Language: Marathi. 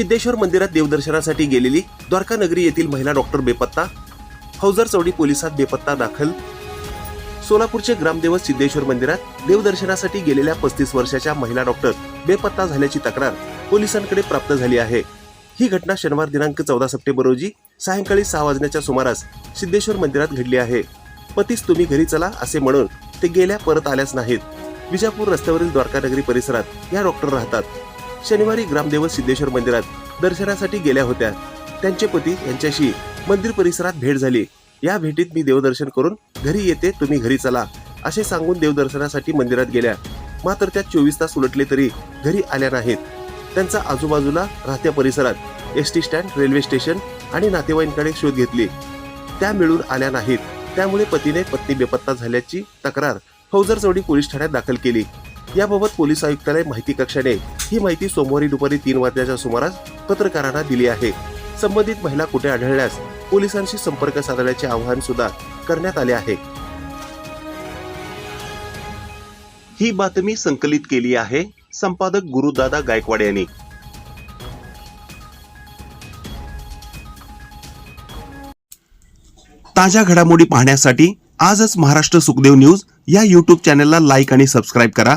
सिद्धेश्वर मंदिरात देवदर्शनासाठी गेलेली द्वारका नगरी येथील महिला डॉक्टर बेपत्ता फौजर चौडी पोलिसात बेपत्ता दाखल. सोलापूरचे ग्रामदेवत सिद्धेश्वर मंदिरात देवदर्शनासाठी गेलेल्या पस्तीस वर्षाच्या महिला डॉक्टर बेपत्ता झाल्याची तक्रार पोलिसांकडे प्राप्त झाली आहे. ही घटना शनिवार दिनांक चौदा सप्टेंबर रोजी सायंकाळी सहा वाजण्याच्या सुमारास सिद्धेश्वर मंदिरात घडली आहे. पतीस तुम्ही घरी चला असे म्हणून ते गेल्या परत आल्याच नाहीत. विजापूर रस्त्यावरील द्वारकानगरी परिसरात या डॉक्टर राहतात. शनिवारी ग्रामदेवत सिद्धेश्वर मंदिरात दर्शनासाठी गेल्या होत्या. त्यांचे पती यांच्याशी मंदिर परिसरात भेट झाली. या भेटीत मी देवदर्शन करून घरी येते तुम्ही घरी चला असे सांगून देवदर्शनासाठी मंदिरात गेल्या. मात्र त्या चोवीस तास उलटले तरी घरी आल्या नाहीत. त्यांचा आजूबाजूला राहत्या परिसरात S T stand railway station आणि नातेवाईकांकडे शोध घेतली. त्या मिळून आल्या नाहीत. त्यामुळे पतीने पत्नी बेपत्ता झाल्याची तक्रार फौजर चौडी पोलीस ठाण्यात दाखल केली. याबाबत पोलीस आयुक्तालय माहिती कक्षाने ही माहिती सोमवारी दुपारी तीन वाजण्याच्या सुमारास पत्रकारांना दिली आहे. संबंधित महिला कुठे आढळल्यास पोलिसांशी संपर्क साधण्याचे आवाहन सुद्धा करण्यात आले आहे. ही बातमी संकलित केली आहे संपादक गुरुदादा गायकवाड यांनी. ताज्या घडामोडी पाहण्यासाठी आजच महाराष्ट्र सुखदेव न्यूज या यूट्यूब चॅनलला लाईक आणि सबस्क्राईब करा.